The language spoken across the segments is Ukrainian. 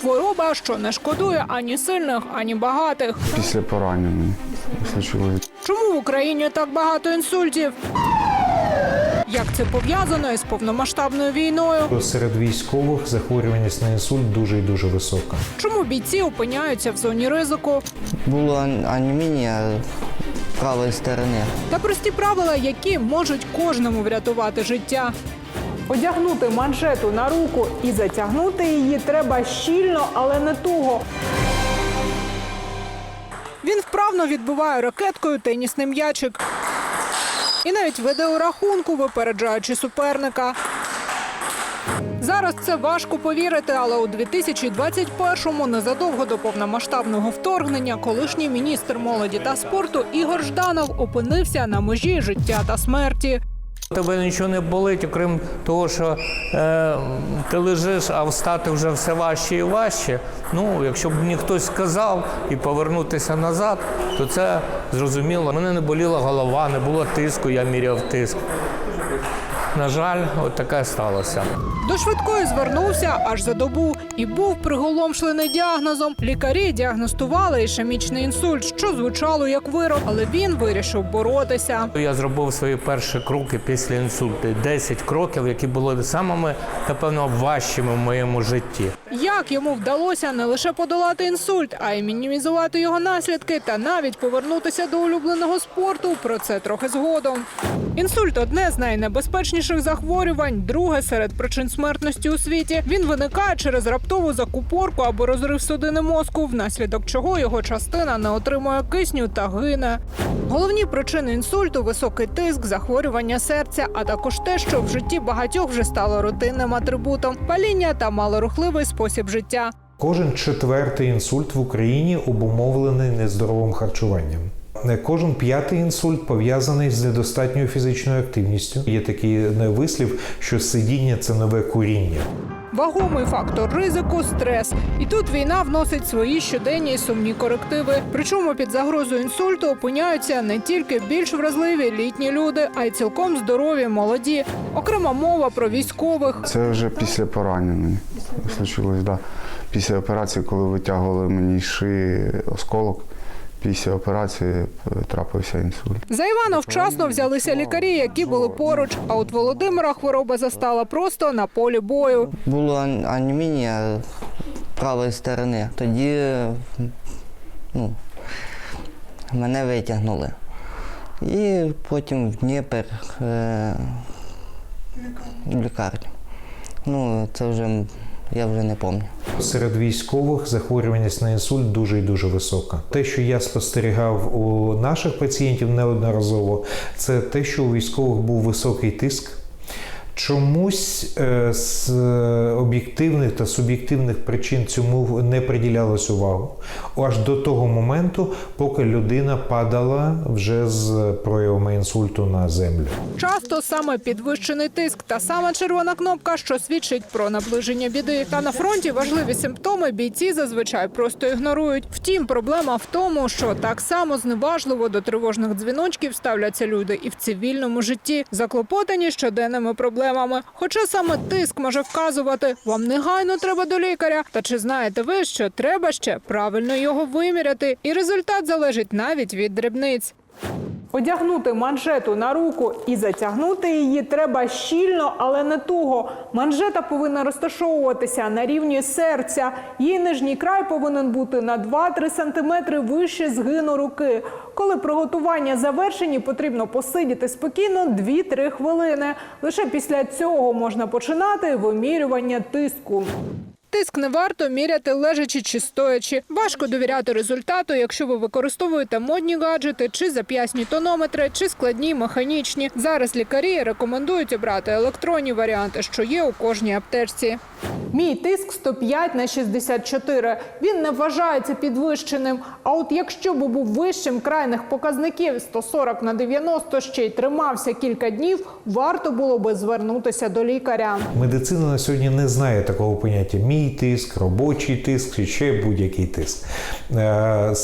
Хвороба, що не шкодує ані сильних, ані багатих. Після поранення случилось. Чому в Україні так багато інсультів? Як це пов'язано із повномасштабною війною? Серед військових захворюваність на інсульт дуже і дуже висока. Чому бійці опиняються в зоні ризику? Було ан- анемія правої сторони. Та прості правила, які можуть кожному врятувати життя. Одягнути манжету на руку і затягнути її треба щільно, але не туго. Він вправно відбиває ракеткою тенісний м'ячик. І навіть веде у рахунку, випереджаючи суперника. Зараз це важко повірити, але у 2021-му, незадовго до повномасштабного вторгнення, колишній міністр молоді та спорту Ігор Жданов опинився на межі життя та смерті. Тебе нічого не болить, окрім того, що е, ти лежиш, а встати вже все важче і важче. Ну, якщо б мені хтось сказав і повернутися назад, то це зрозуміло. Мене не боліла голова, не було тиску, я міряв тиск. На жаль, от таке сталося. До швидкої звернувся аж за добу і був приголомшлений діагнозом. Лікарі діагностували ішемічний інсульт, що звучало як вирок, але він вирішив боротися. Я зробив свої перші кроки після інсульту. 10 кроків, які були самими, напевно, важчими в моєму житті. Як йому вдалося не лише подолати інсульт, а й мінімізувати його наслідки та навіть повернутися до улюбленого спорту. Про це трохи згодом. Інсульт одне з найнебезпечніших захворювань, друге серед причин смертності у світі. Він виникає через раптову закупорку або розрив судини мозку, внаслідок чого його частина не отримує кисню та гине. Головні причини інсульту високий тиск, захворювання серця, а також те, що в житті багатьох вже стало рутинним атрибутом паління та малорухливий спосіб життя. Кожен четвертий інсульт в Україні обумовлений нездоровим харчуванням. Не Кожен п'ятий інсульт пов'язаний з недостатньою фізичною активністю. Є такий вислів, що сидіння це нове куріння. Вагомий фактор ризику стрес. І тут війна вносить свої щоденні і сумні корективи. Причому під загрозою інсульту опиняються не тільки більш вразливі літні люди, а й цілком здорові молоді. Окрема мова про військових. Це вже після поранення случилось, да. Після операції, коли витягували мені з шиї осколок, після операції трапився інсульт. За Івана вчасно взялися лікарі, які були поруч. А от Володимира хвороба застала просто на полі бою. Було ан- анемія правої сторони. Тоді ну, мене витягнули. І потім в Дніпр е, в лікарню. Ну, це вже я вже не пам'ятаю. Серед військових захворюваність на інсульт дуже і дуже висока. Те, що я спостерігав у наших пацієнтів неодноразово, це те, що у військових був високий тиск. Чомусь е, з об'єктивних та суб'єктивних причин цьому не приділялось увагу. Аж до того моменту, поки людина падала вже з проявами інсульту на землю. Часто саме підвищений тиск та сама червона кнопка, що свідчить про наближення біди. Та на фронті важливі симптоми бійці зазвичай просто ігнорують. Втім, проблема в тому, що так само зневажливо до тривожних дзвіночків ставляться люди і в цивільному житті, заклопотані щоденними проблемами. Хоча саме тиск може вказувати, вам негайно треба до лікаря. Та чи знаєте ви, що треба ще правильно його виміряти? І результат залежить навіть від дрібниць. Одягнути манжету на руку і затягнути її треба щільно, але не туго. Манжета повинна розташовуватися на рівні серця. Її нижній край повинен бути на 2-3 см вище згину руки. Коли приготування завершені, потрібно посидіти спокійно 2-3 хвилини. Лише після цього можна починати вимірювання тиску. Тиск не варто міряти лежачи чи стоячи. Важко довіряти результату, якщо ви використовуєте модні гаджети, чи зап'ясні тонометри, чи складні механічні. Зараз лікарі рекомендують обрати електронні варіанти, що є у кожній аптечці. Мій тиск 105 на 64. Він не вважається підвищеним. А от якщо б був вищим крайних показників 140 на 90 ще й тримався кілька днів, варто було би звернутися до лікаря. Медицина на сьогодні не знає такого поняття. Мій тиск, робочий тиск чи ще будь-який тиск. Е,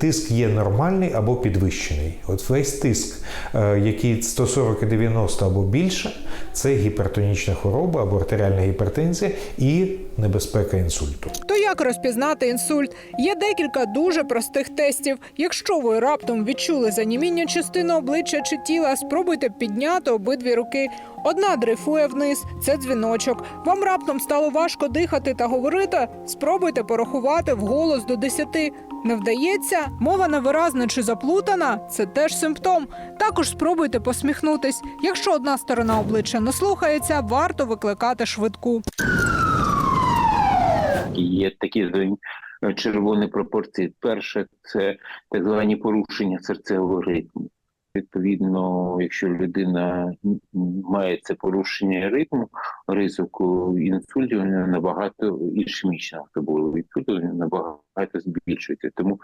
тиск є нормальний або підвищений. От весь тиск, е, який 140 і 90 або більше, це гіпертонічна хвороба або артеріальна гіпертензія і небезпека інсульту. То як розпізнати інсульт? Є декілька дуже простих тестів. Якщо ви раптом відчули заніміння частини обличчя чи тіла, спробуйте підняти обидві руки. Одна дрейфує вниз, це дзвіночок. Вам раптом стало важко дихати та говорити. Спробуйте порахувати вголос до 10. Не вдається, мова невиразна чи заплутана це теж симптом. Також спробуйте посміхнутись. Якщо одна сторона обличчя не слухається, варто викликати швидку. Є такі е, червоні пропорції. Перше це так звані порушення серцевого ритму. Відповідно, якщо людина має це порушення ритму, ризику інсульту набагато ішемічного тобою інсульту набагато збільшується. Тому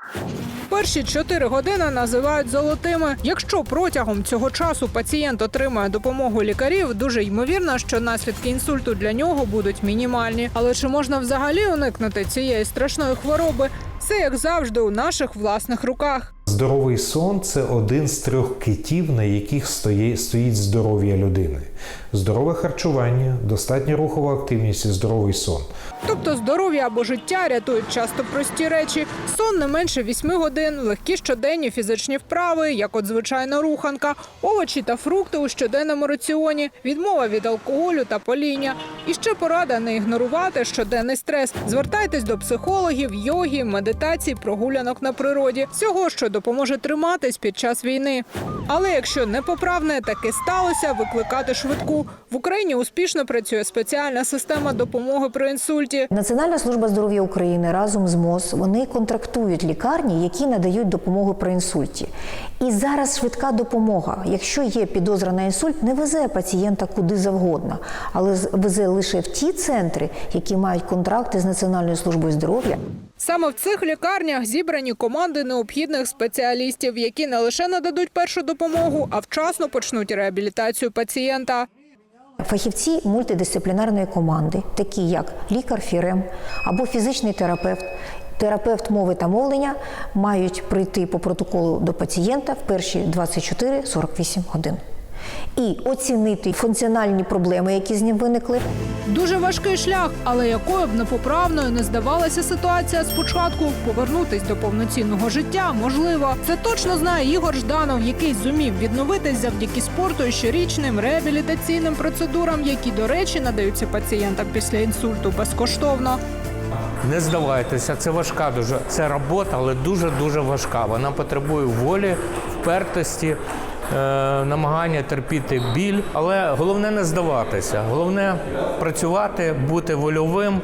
Перші 4 години називають золотими. Якщо протягом цього часу пацієнт отримає допомогу лікарів, дуже ймовірно, що наслідки інсульту для нього будуть мінімальні. Але чи можна взагалі уникнути цієї страшної хвороби? Це як завжди у наших власних руках. Здоровий сон це один з трьох китів, на яких стоїть здоров'я людини. Здорове харчування, достатня рухова активність і здоровий сон. Тобто здоров'я або життя рятують часто прості речі: сон не менше 8 годин, легкі щоденні фізичні вправи, як от звичайна руханка, овочі та фрукти у щоденному раціоні, відмова від алкоголю та паління. І ще порада не ігнорувати щоденний стрес. Звертайтесь до психологів, йоги, медитацій, прогулянок на природі, всього, що допоможе триматись під час війни. Але якщо непоправне таки сталося, викликати швидку. В Україні успішно працює спеціальна система допомоги при інсульті. Національна служба здоров'я України разом з МОЗ вони контрактують лікарні, які надають допомогу при інсульті. І зараз швидка допомога, якщо є підозра на інсульт, не везе пацієнта куди завгодно, але везе лише в ті центри, які мають контракти з Національною службою здоров'я. Саме в цих лікарнях зібрані команди необхідних спеціалістів, які не лише нададуть першу допомогу, а вчасно почнуть реабілітацію пацієнта. Фахівці мультидисциплінарної команди, такі як лікар фірем або фізичний терапевт, терапевт мови та мовлення, мають прийти по протоколу до пацієнта в перші 24-48 годин. І оцінити функціональні проблеми, які з ним виникли, Дуже важкий шлях, але якою б непоправною не здавалася ситуація спочатку, повернутись до повноцінного життя можливо. Це точно знає Ігор Жданов, який зумів відновитись завдяки спорту і щорічним реабілітаційним процедурам, які, до речі, надаються пацієнтам після інсульту безкоштовно. Не здавайтеся, це важка дуже. Це робота, але дуже дуже важка. Вона потребує волі, впертості, намагання терпіти біль. Але головне не здаватися. Головне працювати, бути вольовим.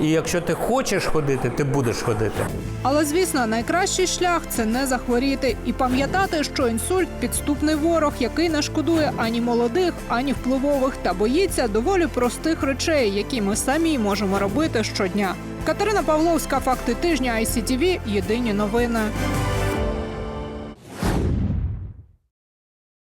І якщо ти хочеш ходити, ти будеш ходити. Але звісно, найкращий шлях це не захворіти і пам'ятати, що інсульт підступний ворог, який не шкодує ані молодих, ані впливових, та боїться доволі простих речей, які ми самі можемо робити щодня. Катерина Павловська, факти тижня ICTV, Єдині новини.